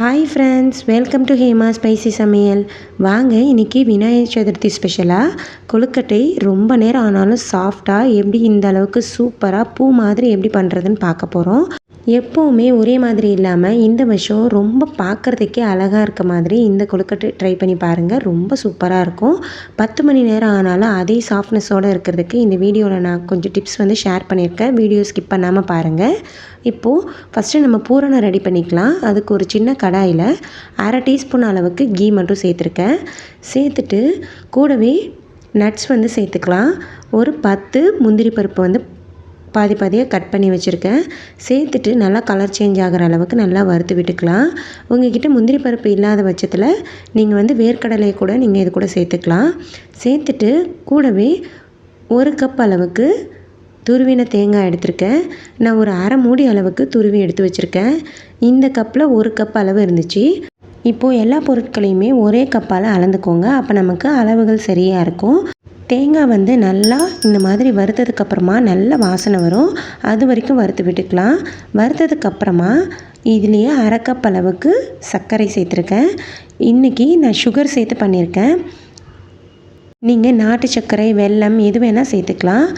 Hi friends welcome to Hema spicy சமையல் வாங்க இன்றைக்கி விநாயகர் சதுர்த்தி ஸ்பெஷலாக கொழுக்கட்டை ரொம்ப நேரம் ஆனாலும் சாஃப்டாக எப்படி இந்த அளவுக்கு சூப்பராக பூ மாதிரி எப்படி பண்ணுறதுன்னு பார்க்க போகிறோம் எப்போவுமே ஒரே மாதிரி இல்லாமல் இந்த வருஷம் ரொம்ப பார்க்குறதுக்கே அழகாக இருக்க மாதிரி இந்த கொழுக்கட்டை ட்ரை பண்ணி பாருங்கள் ரொம்ப சூப்பராக இருக்கும். பத்து மணி நேரம் ஆனாலும் அதே சாஃப்ட்னஸோடு இருக்கிறதுக்கு இந்த வீடியோவில் நான் கொஞ்சம் டிப்ஸ் வந்து ஷேர் பண்ணியிருக்கேன். வீடியோ ஸ்கிப் பண்ணாமல் பாருங்கள் இப்போது ஃபஸ்ட்டு நம்ம பூரணம் ரெடி பண்ணிக்கலாம். அதுக்கு ஒரு சின்ன கடாயில் அரை டீஸ்பூன் அளவுக்கு கீ மட்டும் சேர்த்துருக்கேன். சேர்த்துட்டு கூடவே நட்ஸ் வந்து சேர்த்துக்கலாம். ஒரு பத்து முந்திரி பருப்பு வந்து பாதி பாதியாக கட் பண்ணி வச்சுருக்கேன். சேர்த்துட்டு நல்லா கலர் சேஞ்ச் ஆகிற அளவுக்கு நல்லா வறுத்து விட்டுக்கலாம். உங்ககிட்ட முந்திரி பருப்பு இல்லாத பட்சத்தில் நீங்கள் வந்து வேர்க்கடலையை கூட நீங்கள் இது கூட சேர்த்துக்கலாம். சேர்த்துட்டு கூடவே ஒரு கப் அளவுக்கு துருவின தேங்காய் எடுத்திருக்கேன். நான் ஒரு அரை மூடி அளவுக்கு துருவி எடுத்து வச்சுருக்கேன். இந்த கப்பில் ஒரு கப் அளவு இருந்துச்சு. இப்போது எல்லா பொருட்களையுமே ஒரே கப்பால் அளந்துக்கோங்க. அப்போ நமக்கு அளவுகள் சரியாக இருக்கும். தேங்காய் வந்து நல்லா இந்த மாதிரி வறுத்ததுக்கப்புறமா நல்ல வாசனை வரும். அது வரைக்கும் வறுத்து விட்டுக்கலாம். வறுத்ததுக்கப்புறமா இதுலேயே அரை கப் அளவுக்கு சர்க்கரை சேர்த்துருக்கேன். இன்றைக்கி நான் சுகர் சேர்த்து பண்ணியிருக்கேன். நீங்கள் நாட்டு சர்க்கரை வெல்லம் எது வேணால் சேர்த்துக்கலாம்.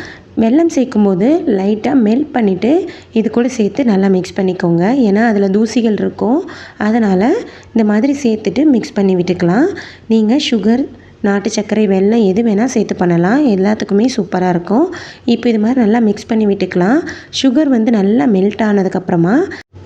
வெல்லம் சேர்க்கும்போது லைட்டாக மெல்ட் பண்ணிவிட்டு இது கூட சேர்த்து நல்லா மிக்ஸ் பண்ணிக்கோங்க. ஏன்னா அதில் தூசிகள் இருக்கும். அதனால் இந்த மாதிரி சேர்த்துட்டு மிக்ஸ் பண்ணி விட்டுக்கலாம். நீங்கள் சுகர் நாட்டு சர்க்கரை வெள்ளம் எது வேணால் சேர்த்து பண்ணலாம். எல்லாத்துக்குமே சூப்பராக இருக்கும். இப்போ இது மாதிரி நல்லா மிக்ஸ் பண்ணி விட்டுக்கலாம். சுகர் வந்து நல்லா மெல்ட் ஆனதுக்கப்புறமா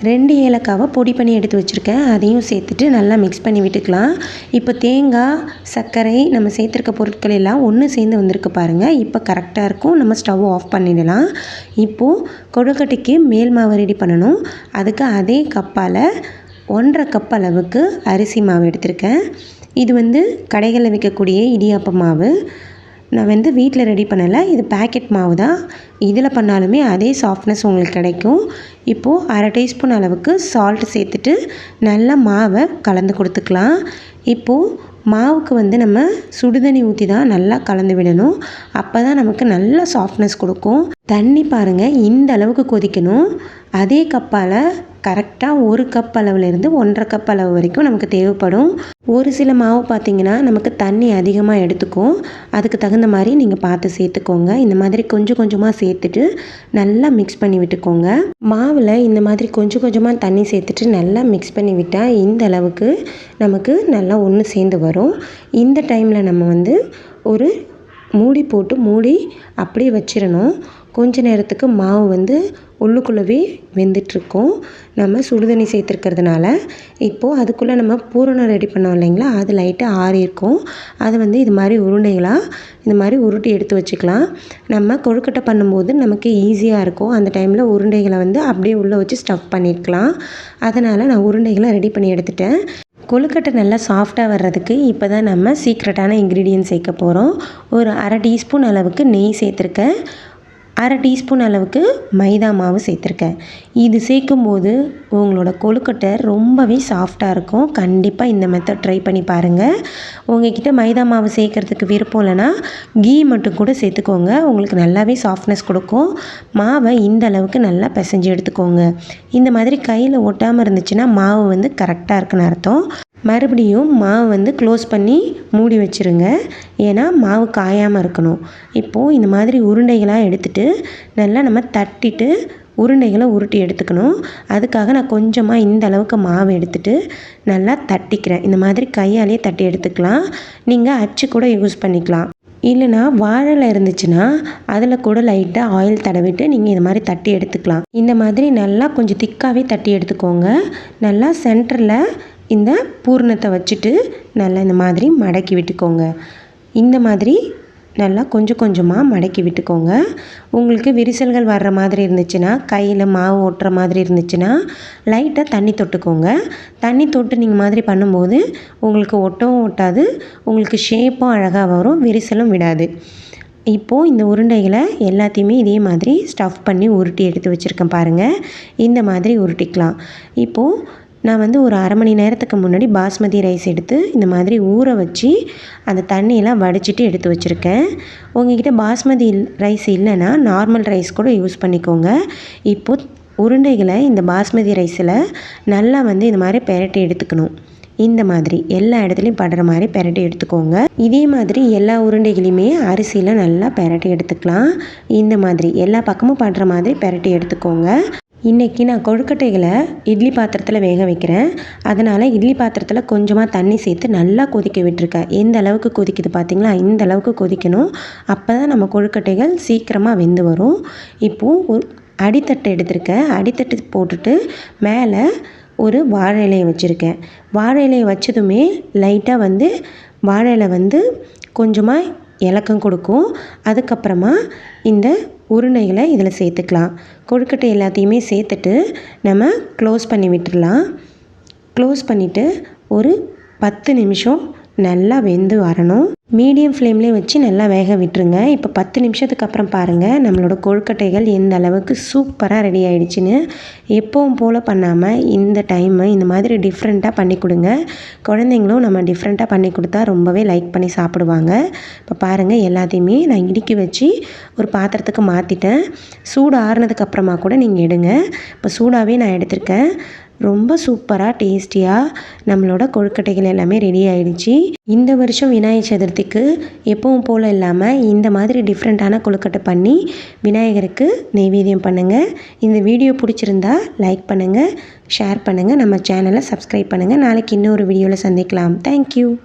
ரெண்டு ஏலக்காவை பொடி பண்ணி எடுத்து வச்சுருக்கேன். அதையும் சேர்த்துட்டு நல்லா மிக்ஸ் பண்ணி விட்டுக்கலாம். இப்போ தேங்காய் சர்க்கரை நம்ம சேர்த்துருக்க பொருட்கள் எல்லாம் ஒன்று சேர்ந்து வந்திருக்கு பாருங்கள் இப்போ கரெக்டாக இருக்கும். நம்ம ஸ்டவ் ஆஃப் பண்ணிடலாம். இப்போது கொழுக்கட்டைக்கு மேல் மாவு ரெடி பண்ணணும். அதுக்கு அதே கப்பால் ஒன்றரை கப் அளவுக்கு அரிசி மாவு எடுத்திருக்கேன். இது வந்து கடைகளில் விற்கக்கூடிய இடியாப்ப மாவு. நான் வந்து வீட்டில் ரெடி பண்ணலை. இது பேக்கெட் மாவு தான். இதில் பண்ணாலுமே அதே சாஃப்ட்னஸ் உங்களுக்கு கிடைக்கும். இப்போது அரை டீஸ்பூன் அளவுக்கு சால்ட் சேர்த்துட்டு நல்லா மாவை கலந்து கொடுத்துக்கலாம். இப்போது மாவுக்கு வந்து நம்ம சுடுதண்ணி ஊற்றி தான் நல்லா கலந்து விடணும். அப்போ தான் நமக்கு நல்ல சாஃப்ட்னஸ் கொடுக்கும். தண்ணி பாருங்கள் இந்த அளவுக்கு கொதிக்கணும். அதே கப்பால் கரெக்டாக ஒரு கப் அளவுலேருந்து ஒன்றரை கப் அளவு வரைக்கும் நமக்கு தேவைப்படும். ஒரு சில மாவு பார்த்திங்கன்னா நமக்கு தண்ணி அதிகமாக எடுத்துக்கும். அதுக்கு தகுந்த மாதிரி நீங்கள் பார்த்து சேர்த்துக்கோங்க. இந்த மாதிரி கொஞ்சம் கொஞ்சமாக சேர்த்துட்டு நல்லா மிக்ஸ் பண்ணி விட்டுக்கோங்க. மாவில் இந்த மாதிரி கொஞ்சம் கொஞ்சமாக தண்ணி சேர்த்துட்டு நல்லா மிக்ஸ் பண்ணி விட்டால் இந்த அளவுக்கு நமக்கு நல்லா ஒன்று சேர்ந்து வரும். இந்த டைமில் நம்ம வந்து ஒரு மூடி போட்டு மூடி அப்படியே வச்சிடணும். கொஞ்ச நேரத்துக்கு மாவு வந்து உள்ளுக்குள்ளவே வெந்துட்டுருக்கும். நம்ம சுடுதண்ணி சேர்த்துருக்கிறதுனால. இப்போது அதுக்குள்ளே நம்ம பூரணம் ரெடி பண்ணோம் இல்லைங்களா? அது லைட்டாக ஆறி இருக்கும். அதை வந்து இது மாதிரி உருண்டைகளாக இந்த மாதிரி உருட்டி எடுத்து வச்சுக்கலாம். நம்ம கொழுக்கட்டை பண்ணும்போது நமக்கு ஈஸியாக இருக்கும். அந்த டைமில் உருண்டைகளை வந்து அப்படியே உள்ளே வச்சு ஸ்டஃப் பண்ணியிருக்கலாம் அதனால் நான் உருண்டைகளை ரெடி பண்ணி எடுத்துட்டேன். கொழுக்கட்டை நல்லா சாஃப்டாக வர்றதுக்கு இப்போ தான் நம்ம சீக்ரெட்டான இன்க்ரீடியன்ட் சேர்க்க போகிறோம் ஒரு அரை டீஸ்பூன் அளவுக்கு நெய் சேர்த்துருக்கேன். அரை டீஸ்பூன் அளவுக்கு மைதா மாவு சேர்த்துருக்கேன். இது சேர்க்கும்போது உங்களோட கொழுக்கட்டை ரொம்பவே சாஃப்டாக இருக்கும். கண்டிப்பாக இந்த மெத்தட் ட்ரை பண்ணி பாருங்கள் உங்ககிட்ட மைதா மாவு சேர்க்குறதுக்கு விருப்பம் இல்லைன்னா கீ மட்டும் கூட சேர்த்துக்கோங்க. உங்களுக்கு நல்லாவே சாஃப்ட்னஸ் கொடுக்கும். மாவை இந்த அளவுக்கு நல்லா பிசைஞ்சு எடுத்துக்கோங்க. இந்த மாதிரி கையில் ஒட்டாமல் இருந்துச்சுன்னா மாவு வந்து கரெக்டாக இருக்குன்னு அர்த்தம். மறுபடியும் மாவு வந்து க்ளோஸ் பண்ணி மூடி வச்சுருங்க. ஏன்னா மாவு காயாமல் இருக்கணும். இப்போது இந்த மாதிரி உருண்டைகளாக எடுத்துகிட்டு நல்லா நம்ம தட்டிட்டு உருண்டைகளை உருட்டி எடுத்துக்கணும். அதுக்காக நான் கொஞ்சமாக இந்த அளவுக்கு மாவு எடுத்துகிட்டு நல்லா தட்டிக்கிறேன். இந்த மாதிரி கையாலேயே தட்டி எடுத்துக்கலாம். நீங்கள் அச்சு கூட யூஸ் பண்ணிக்கலாம். இல்லைனா வாழலை இருந்துச்சுன்னா அதில் கூட லைட்டாக ஆயில் தடவிட்டு நீங்கள் இது மாதிரி தட்டி எடுத்துக்கலாம். இந்த மாதிரி நல்லா கொஞ்சம் திக்காகவே தட்டி எடுத்துக்கோங்க. நல்லா சென்டரில் இந்த பூர்ணத்தை வச்சுட்டு நல்லா இந்த மாதிரி மடக்கி விட்டுக்கோங்க. இந்த மாதிரி நல்லா கொஞ்சம் கொஞ்சமாக மடக்கி விட்டுக்கோங்க. உங்களுக்கு விரிசல்கள் வர்ற மாதிரி இருந்துச்சுன்னா கையில் மாவு ஒட்டுற மாதிரி இருந்துச்சுன்னா லைட்டாக தண்ணி தொட்டுக்கோங்க. தண்ணி தொட்டு நீங்கள் மாதிரி பண்ணும்போது உங்களுக்கு ஒட்டவும் ஒட்டாது உங்களுக்கு ஷேப்பும் அழகாக வரும் விரிசலும் விடாது. இப்போது இந்த உருண்டைகளை எல்லாத்தையுமே இதே மாதிரி ஸ்டஃப் பண்ணி உருட்டி எடுத்து வச்சுருக்கேன் பாருங்கள் இந்த மாதிரி உருட்டிக்கலாம். இப்போது நான் வந்து ஒரு அரை மணி நேரத்துக்கு முன்னாடி பாஸ்மதி ரைஸ் எடுத்து இந்த மாதிரி ஊற வச்சு அந்த தண்ணியெல்லாம் வடிச்சிட்டு எடுத்து வச்சுருக்கேன். உங்ககிட்ட பாஸ்மதி ரைஸ் இல்லைன்னா நார்மல் ரைஸ் கூட யூஸ் பண்ணிக்கோங்க. இப்போது உருண்டைகளை இந்த பாஸ்மதி ரைஸில் நல்லா வந்து இந்த மாதிரி பெரட்டி எடுத்துக்கணும். இந்த மாதிரி எல்லா இடத்துலையும் படுற மாதிரி பெரட்டி எடுத்துக்கோங்க. இதே மாதிரி எல்லா உருண்டைகளையுமே அரிசியில் நல்லா பெரட்டி எடுத்துக்கலாம். இந்த மாதிரி எல்லா பக்கமும் படுற மாதிரி பெரட்டி எடுத்துக்கோங்க. இன்றைக்கி நான் கொழுக்கட்டைகளை இட்லி பாத்திரத்தில் வேக வைக்கிறேன். அதனால் இட்லி பாத்திரத்தில் கொஞ்சமாக தண்ணி சேர்த்து நல்லா கொதிக்க விட்டுருக்கேன் எந்த அளவுக்கு கொதிக்குது பார்த்தீங்களா இந்த அளவுக்கு கொதிக்கணும். அப்போ தான் நம்ம கொழுக்கட்டைகள் சீக்கிரமாக வெந்து வரும். இப்போது ஒரு அடித்தட்டு எடுத்திருக்கேன் அடித்தட்டு போட்டுட்டு மேலே ஒரு வாழை இலையை வச்சுருக்கேன். வாழை இலையை வச்சதுமே லைட்டாக வந்து வாழை இலை வந்து கொஞ்சமாக இலக்கம் கொடுக்கும். அதுக்கப்புறமா இந்த உருண்டைகளை இதில் சேர்த்துக்கலாம். கொழுக்கட்டை எல்லாத்தையுமே சேர்த்துட்டு நம்ம க்ளோஸ் பண்ணி விட்டுடலாம் க்ளோஸ் பண்ணிவிட்டு ஒரு பத்து நிமிஷம் நல்லா வெந்து வரணும். மீடியம் ஃப்ளேம்லேயே வச்சு நல்லா வேக விட்டுருங்க. இப்போ பத்து நிமிஷத்துக்கு அப்புறம் பாருங்கள் நம்மளோட கொழுக்கட்டைகள் எந்த அளவுக்கு சூப்பராக ரெடி ஆகிடுச்சின்னு எப்பவும் போல் பண்ணாமல் இந்த டைமு இந்த மாதிரி டிஃப்ரெண்ட்டாக பண்ணி கொடுங்க. குழந்தைங்களும் நம்ம டிஃப்ரெண்ட்டாக பண்ணி கொடுத்தா ரொம்பவே லைக் பண்ணி சாப்பிடுவாங்க. இப்போ பாருங்கள் எல்லாத்தையுமே நான் இடுக்கி வச்சு ஒரு பாத்திரத்துக்கு மாற்றிட்டேன் சூடு ஆறுனதுக்கப்புறமா கூட நீங்கள் எடுங்க. இப்போ சூடாகவே நான் எடுத்திருக்கேன். ரொம்ப சூப்பராக டேஸ்டியாக நம்மளோட கொழுக்கட்டைகள் எல்லாமே ரெடி ஆயிடுச்சு. இந்த வருஷம் விநாயகர் சதுர்த்திக்கு எப்பவும் போல் இல்லாமல் இந்த மாதிரி டிஃப்ரெண்ட்டான கொழுக்கட்டை பண்ணி விநாயகருக்கு நெய்வேத்தியம் பண்ணுங்கள் இந்த வீடியோ பிடிச்சிருந்தா லைக் பண்ணுங்கள் ஷேர் பண்ணுங்கள் நம்ம சேனலை சப்ஸ்கிரைப் பண்ணுங்கள் நாளைக்கு இன்னொரு வீடியோவில் சந்திக்கலாம். தேங்க்யூ